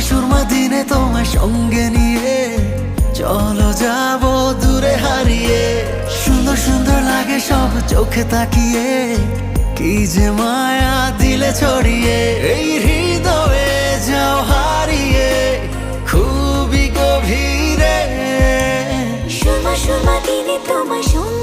দিনে তোমার সঙ্গে নিয়ে চলো যাব দূরে হারিয়ে। সুন্দর সুন্দর লাগে সব চোখে তাকিয়ে, কি যে মায়া দিলে ছড়িয়ে। এই হৃদয়ে যাও হারিয়ে খুবই গভীরে। সুরমা সুরমা দিনে তোমার সঙ্গে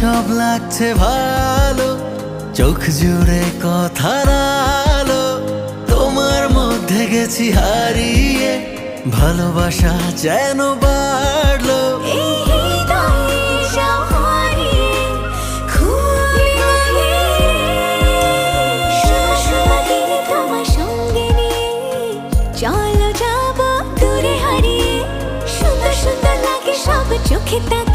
সব লাগছে ভালো, চোখ জুড়ে কথার আলো তোমার মধ্যে গেছি হারিয়ে, ভালোবাসা যেন বাড়লো। লাগে। সব চোখে তাকিয়ে